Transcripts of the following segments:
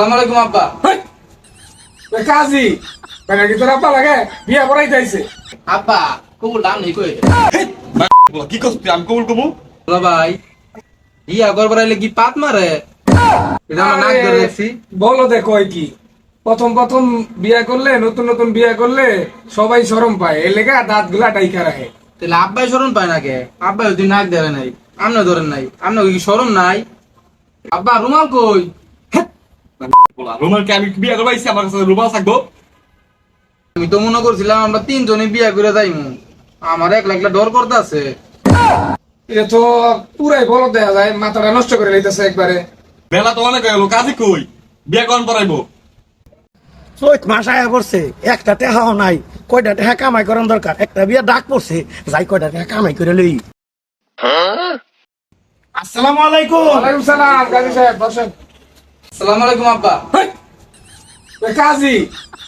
সালাম আব্বা। কাজী মানে কি তোর আপা লাগে? বিয়া পড়াই যাইছে আব্বা কবুল দাম নেই কই? কি করছিস আমি কবুল কবু ভাই ইয়া করবার আইলে কি পাত মারে? এটা আমরা নাক ধরে দেখছি। বলো দে কয় কি? প্রথম প্রথম বিয়া করলে নতুন নতুন বিয়া করলে সবাই শরম পায়। এর লেগে দাঁতগুলা ডাইকা রাখে। তাহলে আব্বাই শরম পায় না কে আব্বাই তুই নাক ধরে নাই আমনে ধরেন নাই আমনে কি শরম নাই? আব্বা রুমাল কই? রুমালকে আমি বিয়ে করব আমার কাছে রুমাল থাকব? আমি তো মনে করছিলাম আমরা তিনজনে বিয়া করে যাইমু। আমার এক ডর করতে আছে। এটা তো পুরাই বলো দেয়া যায় মাথাটা নষ্ট করে লইতেছে একবারে। বেলা তো অনেক হয়ে কাজে কই? বিয়ে কখন পড়াইবো? চৈত মাস আয়া পড়ছে একটা টেহাও নাই কয়টা টেহা কামাই করার দরকার? একটা বিয়ে ডাক পড়ছে যাই কয়টা টেহা কামাই করে লই। আসসালামু আলাইকুম। ওয়ালাইকুম সালাম কাজী সাহেব বসেন। সালাম আলাইকুম আব্বা। কাজী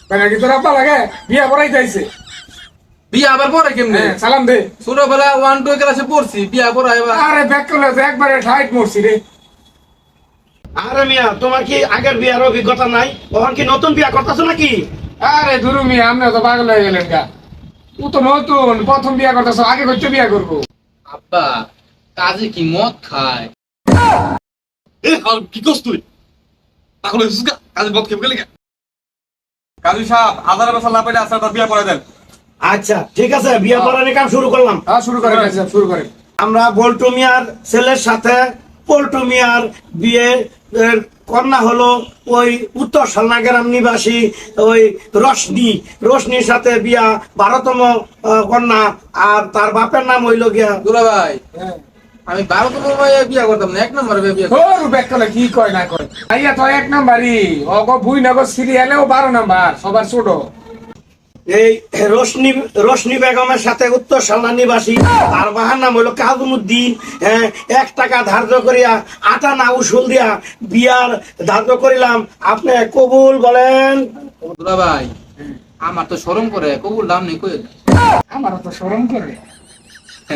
মানে কি তোর আপা লাগে? বিয়া পড়াই যাইছে বিয়া আবার পরে কেমনে? হ্যাঁ, সালাম দে। ছোটবেলা ওয়ান টু ক্লাসে পড়ছি বিয়া পড়া এবার। আরে ব্যাক করলে একবারে ঠাইট মরছি রে। আরে মিয়া তোমার কি আগের বিয়ার অভিজ্ঞতা নাই? ওখান কি নতুন বিয়া করতেছো নাকি? আরে দুরু মিয়া আপনি তো পাগল হয়ে গেলেন গা। ও তো নতুন প্রথম বিয়া করতেছ আগে করতে বিয়া করব। আব্বা কাজে কি মদ খায়? কি করছিস তুই? পাগল হয়েছিস গা? কাজে বদ খেয়ে গেলি গা? কাজী সাহেব বছর না পেলে আসলে তার বিয়ে দেন। আচ্ছা ঠিক আছে বিয়া পড়ানোর কাম শুরু করলাম। হ্যাঁ শুরু করেন কাজী সাহেব, শুরু করেন। আমরা বল্টু মিয়ার ছেলের সাথে পল্টু মিয়ার বিয়ে কন্যা হলো ওই উত্তর সালনা গ্রাম নিবাসী ওই রশনি। রশনির সাথে বিয়া বারোতম কন্যা আর তার বাপের নাম হইল গিয়া দুলা ভাই হ্যাঁ। আমি বারো বিয়া করতাম না এক নম্বরে বিয়া ব্যাক কি কয় না কয়। আইয়া তো এক নাম্বারই। অগ ভুই নগর সিরিয়ালেও বারো নাম্বার সবার ছোট। এই রোশনি রোশনি বেগমের সাথে উত্তর সালনা নিবাসী তার বাহার নাম হলো কাজুমুদ্দিন হ্যাঁ, এক টাকা ধার্য করিয়া আটা না উসুল দিয়া বিয়ার ধার্য করিলাম। আপনি কবুল বলেন। ভাই আমার তো শরম করে কবুল দাম নেই কই? আমারও তো শরম করে।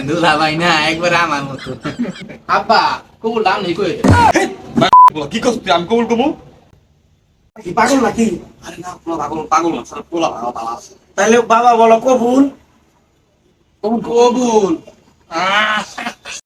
দুলা ভাই না একবার আমার মতো। আব্বা কবুল দাম নেই কই বলা, কি করছিস তুই? আমি কবুল কবু কি পাগল নাকি? আরে না পোলা পাগল পাগল না সারা পোলা পাগল আছে। তাহলে বাবা বলো কবুল কবুল? কবুল। আহ